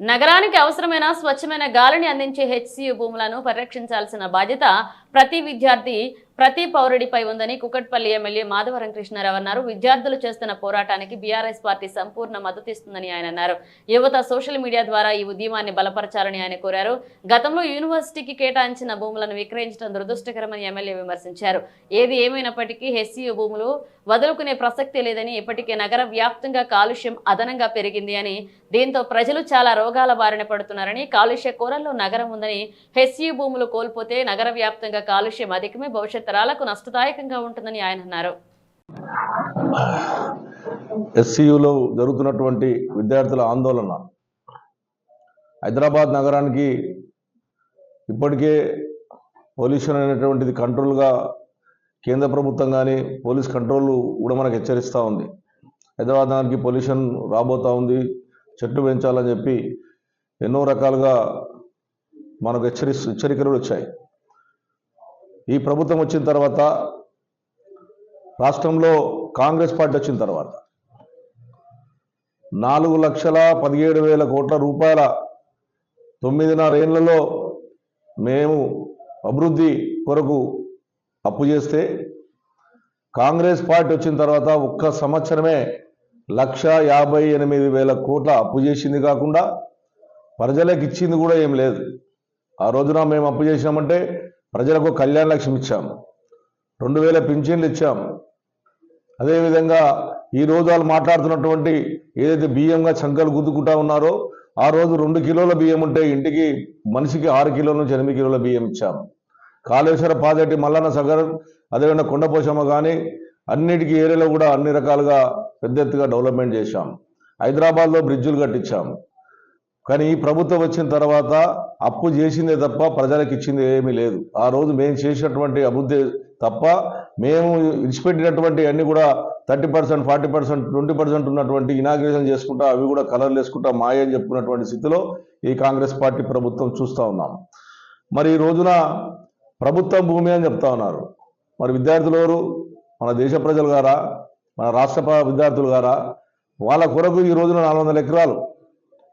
నగరానికి అవసరమైన స్వచ్ఛమైన గాలిని అందించే హెచ్సియు భూములను పరిరక్షించాల్సిన బాధ్యత ప్రతి విద్యార్థి ప్రతి పౌరుడిపై ఉందని కుకట్పల్లి ఎమ్మెల్యే మాధవరం కృష్ణారావు అన్నారు. విద్యార్థులు చేస్తున్న పోరాటానికి బీఆర్ఎస్ పార్టీ సంపూర్ణ మద్దతిస్తుందని ఆయన అన్నారు. యువత సోషల్ మీడియా ద్వారా ఈ ఉద్యమాన్ని బలపరచాలని ఆయన కోరారు. గతంలో యూనివర్సిటీకి కేటాయించిన భూములను విక్రయించడం దురదృష్టకరమని ఎమ్మెల్యే విమర్శించారు. ఏది ఏమైనప్పటికీ హెచ్సియు భూములు వదులుకునే ప్రసక్తి లేదని ఇప్పటికే నగర వ్యాప్తంగా కాలుష్యం అదనంగా పెరిగింది అని దీంతో ప్రజలు చాలా రోగాల బారిన పడుతున్నారని కాలుష్య కోరల్లో నగరం ఉందని హెచ్సియు భూములు కోల్పోతే నగర వ్యాప్తంగా కాలుష్యం అధికమే భవిష్యత్ తరాలకు నష్టదాయకంగా ఉంటుందని ఆయన అన్నారు. ఎస్సీయులో జరుగుతున్నటువంటి విద్యార్థుల ఆందోళన హైదరాబాద్ నగరానికి ఇప్పటికే పొల్యూషన్ అనేటువంటిది కంట్రోల్గా కేంద్ర ప్రభుత్వం కానీ పోలీస్ కంట్రోల్ కూడా మనకు హెచ్చరిస్తూ ఉంది. హైదరాబాద్ నగరానికి పొల్యూషన్ రాబోతూ ఉంది. చెట్లు పెంచాలని చెప్పి ఎన్నో రకాలుగా మనకు హెచ్చరి హెచ్చరికలు వచ్చాయి. ఈ ప్రభుత్వం వచ్చిన తర్వాత రాష్ట్రంలో కాంగ్రెస్ పార్టీ వచ్చిన తర్వాత నాలుగు లక్షల పదిహేడు వేల కోట్ల రూపాయల తొమ్మిదిన్నర ఏళ్ళలో మేము అభివృద్ధి కొరకు అప్పు చేస్తే కాంగ్రెస్ పార్టీ వచ్చిన తర్వాత ఒక్క సంవత్సరమే లక్ష యాభై ఎనిమిది వేల కోట్ల అప్పు చేసింది కాకుండా ప్రజలకు ఇచ్చింది కూడా ఏం లేదు. ఆ రోజున మేము అప్పు చేసినామంటే ప్రజలకు కళ్యాణ లక్ష్మి ఇచ్చాము. రెండు వేల పింఛన్లు ఇచ్చాము. అదేవిధంగా ఈ రోజు వాళ్ళు మాట్లాడుతున్నటువంటి ఏదైతే బియ్యంగా చంకలు గుద్దుకుంటా ఉన్నారో ఆ రోజు రెండు కిలోల బియ్యం ఉంటే ఇంటికి మనిషికి ఆరు కిలోల నుంచి ఎనిమిది కిలోల బియ్యం ఇచ్చాము. కాళేశ్వర పాదటి మల్లన్న సగర్ అదేవిధంగా కొండపోశమ్మ కానీ అన్నిటికీ ఏరియాలో కూడా అన్ని రకాలుగా పెద్ద ఎత్తుగా డెవలప్మెంట్ చేశాం. హైదరాబాద్లో బ్రిడ్జులు కట్టించాం. కానీ ఈ ప్రభుత్వం వచ్చిన తర్వాత అప్పు చేసిందే తప్ప ప్రజలకు ఇచ్చింది ఏమీ లేదు. ఆ రోజు మేము చేసినటువంటి అభివృద్ధి తప్ప మేము ఇచ్చిపెట్టినటువంటి అన్ని కూడా thirty percent forty percent twenty percent ఉన్నటువంటి ఇనాగ్రేషన్ చేసుకుంటా అవి కూడా కలర్లు వేసుకుంటా మాయ అని చెప్పుకున్నటువంటి స్థితిలో ఈ కాంగ్రెస్ పార్టీ ప్రభుత్వం చూస్తూ ఉన్నాం. మరి ఈ రోజున ప్రభుత్వం భూమి అని చెప్తా ఉన్నారు. మరి విద్యార్థులు ఎవరు? మన దేశ ప్రజలు గారా మన రాష్ట్ర విద్యార్థులు గారా వాళ్ళ కొరకు ఈ రోజున నాలుగు వందల ఎకరాలు.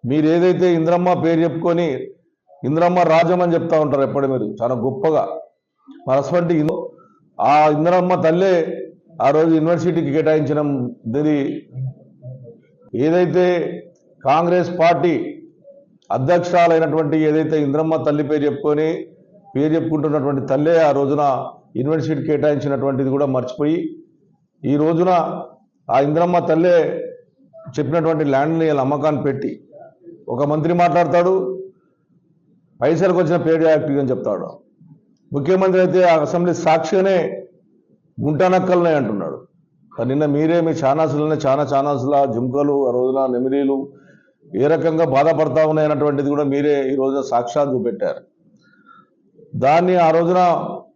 మీరు ఏదైతే ఇంద్రమ్మ పేరు చెప్పుకొని ఇంద్రమ్మ రాజ్యం అని చెప్తా ఉంటారు ఎప్పుడు మీరు? చాలా గొప్పగా. మరి ఆ ఇంద్రమ్మ తల్లే ఆ రోజు యూనివర్సిటీకి కేటాయించిన ఇది ఏదైతే కాంగ్రెస్ పార్టీ అధ్యక్షురాలైనటువంటి ఏదైతే ఇంద్రమ్మ తల్లి పేరు చెప్పుకొని పేరు చెప్పుకుంటున్నటువంటి తల్లే ఆ రోజున యూనివర్సిటీ కేటాయించినటువంటిది కూడా మర్చిపోయి ఈ రోజున ఆ ఇంద్రమ్మ తల్లే చెప్పినటువంటి ల్యాండ్ని అమ్మకాన్ని పెట్టి ఒక మంత్రి మాట్లాడతాడు పైసలకు వచ్చిన పేరు యాక్టివ్ అని చెప్తాడు. ముఖ్యమంత్రి అయితే ఆ అసెంబ్లీ సాక్షిగానే గుంటానక్కలనే అంటున్నాడు. నిన్న మీరే మీ ఛానల్స్లోనే చాలా ఛానల్స్ల జుంకలు ఆ రోజున నెమిలీలు ఏ రకంగా బాధపడతా ఉన్నాయన్నటువంటిది కూడా మీరే ఈ రోజున సాక్షాత్ చూపెట్టారు. దాన్ని ఆ రోజున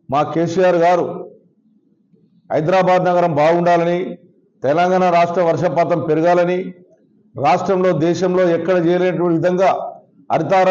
మా కేసీఆర్ గారు హైదరాబాద్ నగరం బాగుండాలని తెలంగాణ రాష్ట్ర వర్షపాతం పెరగాలని రాష్ట్రంలో దేశంలో ఎక్కడ చేయలేనటువంటి విధంగా హరితారం